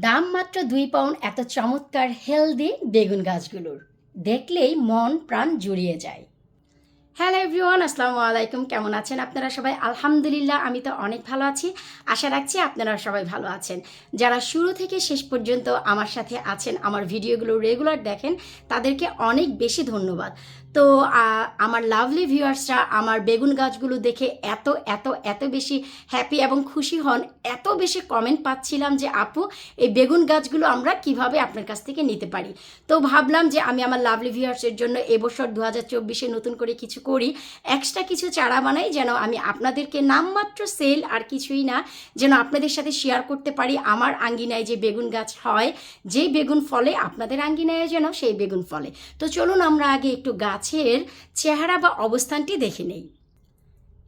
দাম মাত্র দুই পাউন্ড এত চমৎকার হেলদি বেগুন গাছগুলোর। দেখলেই মন প্রাণ জুড়িয়ে যায়। হ্যালো এভরিওয়ান, আসসালামু আলাইকুম। কেমন আছেন আপনারা সবাই? আলহামদুলিল্লাহ, আমি তো অনেক ভালো আছি। আশা রাখছি আপনারা সবাই ভালো আছেন। যারা শুরু থেকে শেষ পর্যন্ত আমার সাথে আছেন, আমার ভিডিওগুলো রেগুলার দেখেন, তাদেরকে অনেক বেশি ধন্যবাদ। তো আমার লাভলি ভিউয়ার্সরা আমার বেগুন গাছগুলো দেখে এত এত এত বেশি হ্যাপি এবং খুশি হন। এত বেশি কমেন্ট পাচ্ছিলাম যে, আপু, এই বেগুন গাছগুলো আমরা কীভাবে আপনার কাছ থেকে নিতে পারি? তো ভাবলাম যে, আমি আমার লাভলি ভিউয়ার্সের জন্য এবছর দু হাজার নতুন করে কিছু করি এক্সট্রা কিছু চারা বানাই যেন আমি আপনাদেরকে নামমাত্র সেল আর কিছুই না, যেন আপনাদের সাথে শেয়ার করতে পারি আমার আঙ্গিনায় যে বেগুন গাছ হয়, যেই বেগুন ফলে আপনাদের আঙ্গিনায় যেন সেই বেগুন ফলে। তো চলুন আমরা আগে একটু গাছের চেহারা বা অবস্থানটি দেখে নেই।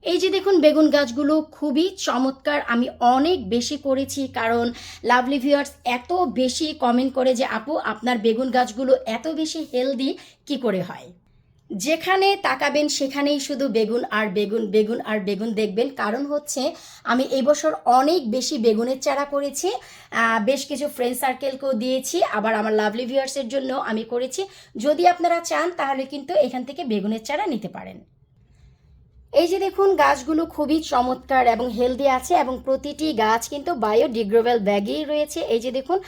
এই যে দেখুন বেগুন গাছগুলো খুবই চমৎকার, আমি অনেক বেশি করেছি কারণ লাভলি ভিউয়ার্স এত বেশি কমেন্ট করে যে, আপু, আপনার বেগুন গাছগুলো এত বেশি হেলদি কি করে হয়? যেখানে তাকাবেন সেখানেই শুধু বেগুন আর বেগুন বেগুন আর বেগুন দেখবেন। কারণ হচ্ছে, আমি এবছর অনেক বেশি বেগুনের চারা করেছি। বেশ কিছু ফ্রেন্ড সার্কেলকেও দিয়েছি। আবার আমার লাভলি ভিউয়ার্সের জন্য আমি করেছি। যদি আপনারা চান, তাহলে কিন্তু এখান থেকে বেগুনের চারা নিতে পারেন। এই যে দেখুন, গাছগুলো খুবই চমৎকার এবং হেলদি আছে এবং প্রতিটি গাছ কিন্তু বায়োডিগ্রেবল ব্যাগেই রয়েছে। এই যে দেখুন,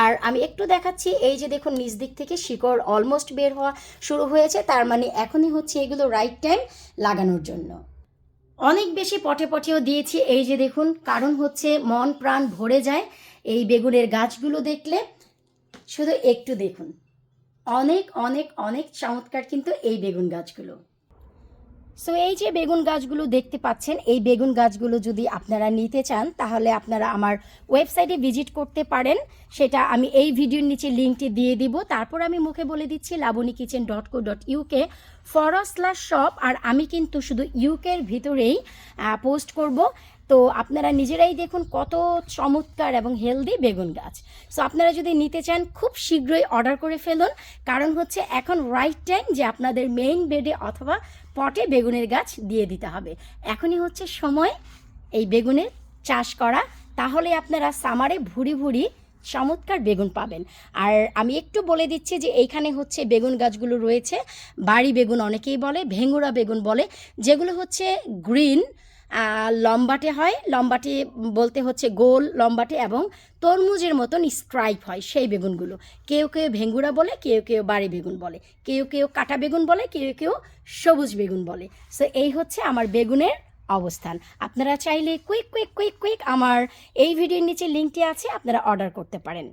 আর আমি একটু দেখাচ্ছি, এই যে দেখুন নিজ দিক থেকে শিকড় অলমোস্ট বের হওয়া শুরু হয়েছে। তার মানে এখনই হচ্ছে এগুলো রাইট টাইম লাগানোর জন্য। অনেক বেশি পটে পটেও দিয়েছি, এই যে দেখুন, কারণ হচ্ছে মন প্রাণ ভরে যায় এই বেগুনের গাছগুলো দেখলে। শুধু একটু দেখুন, অনেক অনেক অনেক চমৎকার কিন্তু এই বেগুন গাছগুলো। সো এই যে বেগুন গাছগুলো দেখতে পাচ্ছেন, এই বেগুন গাছগুলো যদি আপনারা নিতে চান, তাহলে আপনারা আমার ওয়েবসাইটে ভিজিট করতে পারেন। সেটা আমি এই ভিডিওর নিচে লিঙ্কটি দিয়ে দিব। তারপর আমি মুখে বলে দিচ্ছি Labani kitchen dot co dot UK ফরসলা shop আর আমি কিন্তু শুধু ইউকের ভিতরেই পোস্ট করব। তো আপনারা নিজেরাই দেখুন কত চমৎকার এবং হেলদি বেগুন গাছ। সো আপনারা যদি নিতে চান, খুব শীঘ্রই অর্ডার করে ফেলুন। কারণ হচ্ছে এখন রাইট টাইম যে আপনাদের মেইন বেডে অথবা পটে বেগুনের গাছ দিয়ে দিতে হবে। এখনই হচ্ছে সময় এই বেগুনের চাষ করা। তাহলে আপনারা সামারে ভুড়ি ভুড়ি চমৎকার বেগুন পাবেন। আর আমি একটু বলে দিচ্ছি যে এইখানে হচ্ছে বেগুন গাছগুলো রয়েছে। বাড়ি বেগুন অনেকেই বলে ভেঙ্গুরা বেগুন বলে, যেগুলো হচ্ছে গ্রিন লম্বাটে হয়, লম্বাটে বলতে হচ্ছে গোল, লম্বাটে এবং তরমুজের মতন স্ট্রাইপ হয় সেই বেগুনগুলো। কেউ কেউ ভেঙ্গুরা বলে, কেউ কেউ বাড়ি বেগুন বলে। কেউ কেউ কাটা বেগুন বলে, কেউ কেউ সবুজ বেগুন বলে। সো এই হচ্ছে আমার বেগুনের অবস্থান। আপনারা চাইলে কুইক কুইক কুইক কুইক আমার এই ভিডিওর নিচে লিঙ্কটি আছে, আপনারা অর্ডার করতে পারেন।